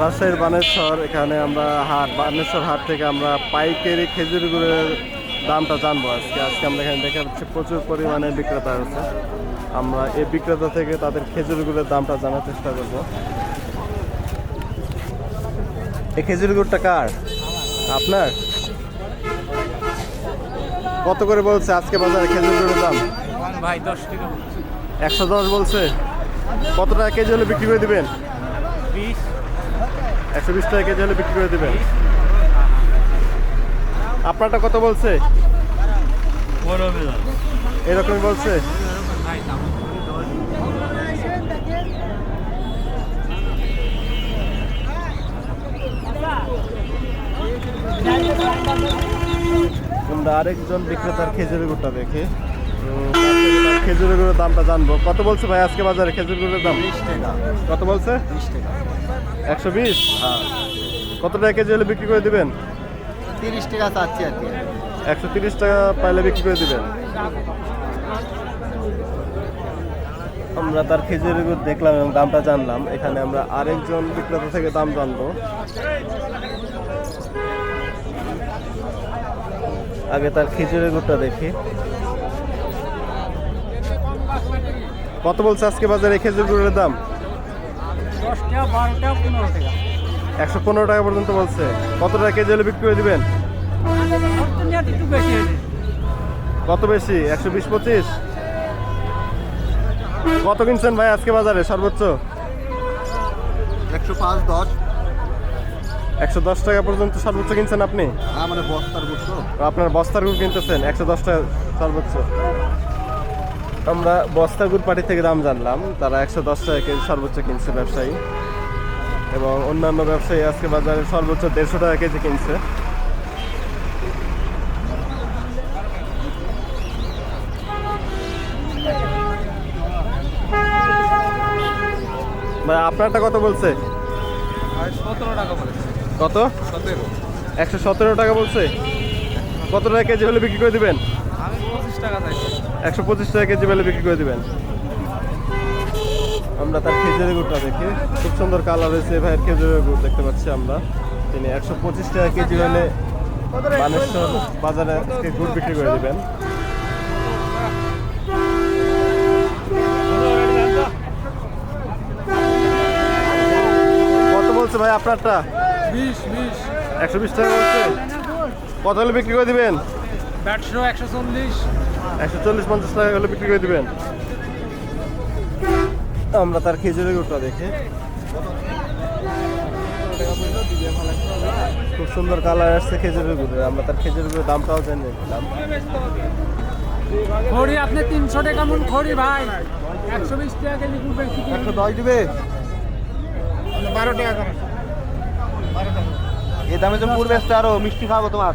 রাজশাহীর বানেশ্বর এখানে আমরা হাট বানেশ্বর হাট থেকে আমরা পাইকারি খেজুর গুড়ের দামটা জানব আজকে। আজকে আমরা এখানে দেখা যাচ্ছে প্রচুর পরিমাণে বিক্রেতা আছে আমরা এই বিক্রেতা থেকে তাদের খেজুর গুড়ের দামটা জানার চেষ্টা করব। এই খেজুর গুড়টা কার? আপনার? কত করে বলছে আজকে বাজারে খেজুর গুড়ের দাম? ভাই দশ টাকা। একশো দশ বলছে। কত টাকা কেজি হলে বিক্রি করে দিবেন? বিশ। একশো বিশ টাকা কেজি হলে বিক্রি করে দিবেন। আপনারটা কত বলছে? বড় এরকমই বলছে? আরেকজন বিক্রেতার খেজুরের গুড়টা দেখি? খেজুরের গুড়ের দামটা জানব। কত বলছে ভাই আজকে বাজারে খেজুর গুড়ের দাম? কত বলছে? একশো বিশ? কত টাকা কেজি হলে বিক্রি করে দিবেন? তিরিশ টাকা চাচ্ছি আর কি। একশো তিরিশ টাকা পাইলে বিক্রি করে দিবেন। আমরা তার খেজুরের গুড় দেখলাম এবং দামটা জানলাম। এখানে আমরা আরেকজন বিক্রেতা থেকে দাম জানব। আগে তার খেজুরের গুড়টা দেখি। কত বলছে আজকে বাজারে খেজুর গুড়ের দাম? একশো পনেরো টাকা পর্যন্ত বলছে। কত টাকা কেজি হলে বিক্রি করে দিবেন? কত বেশি? একশো বিশ পঁচিশ? কত কিনছেন ভাই আজকে বাজারে সর্বোচ্চ? একশো পাঁচ দশ। একশো দশ টাকা পর্যন্ত সর্বোচ্চ কিনছেন আপনি? হ্যাঁ মানে বস্তার আপনার বস্তার গুড় কিনতেছেন একশো দশ টাকা সর্বোচ্চ। আমরা বস্তার গুড় পার্টি থেকে দাম জানলাম। তারা একশো দশ টাকা কেজি সর্বোচ্চ কিনছে ব্যবসায়ী। এবং অন্যান্য ব্যবসায়ী আজকে বাজারে সর্বোচ্চ দেড়শো টাকা কেজি কিনছে। ভাই আপনারটা কত বলেছে? কত? একশো সতেরো টাকা বলছে। কত টাকা কেজি হলে বিক্রি করে দিবেন? একশো পঁচিশ টাকা কেজি হলে বিক্রি করে দিবেন। আমরা তার খেজুরের গুড়টা দেখি। খুব সুন্দর কালার হয়েছে ভাইয়ের খেজুরের গুড় দেখতে পাচ্ছি আমরা। তিনি একশো পঁচিশ টাকা কেজি হলে বানেশ্বর বাজারে গুড় বিক্রি করে দিবেন। কত বলছে ভাই আপনারটা? বিশ বিশ। একশো বিশ টাকা বলছে। কত হলে বিক্রি করে দিবেন? দেড়শো একশো চল্লিশ। একশো চল্লিশ পঞ্চাশ টাকা হলে বিক্রি করে দিবেন। আমরা তার খেজুরের গুড়টা দেখে। খুব সুন্দর কালার আসছে খেজুরের গুড়ের আমরা তার খেজুরের গুড়ের দামটাও জেনে নিলাম। খড়ি আপনি তিনশো টাকা মন খড়ি ভাই। একশো বিশ টাকা কেজি গুড় একশো দশ দিবে? বারো টাকা করে। এই দামে তো পুরো ব্যস্ত আরও মিষ্টি খাব তোমার।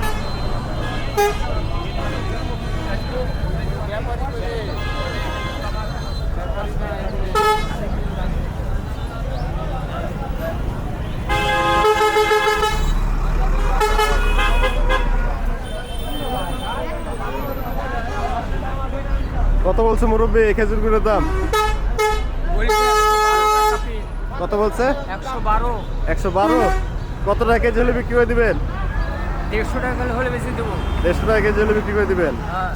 কত বলছে মুরব্বী এই খেজুর গুড়ের দাম? কত বলছে? একশো বারো একশো বারো। কত টাকা কেজি হলে বিক্রি করে দিবেন? দেড়শো টাকা হলে বেশি দেবো। দেড়শো টাকা কেজি হলে বিক্রি করে দিবেন? হ্যাঁ।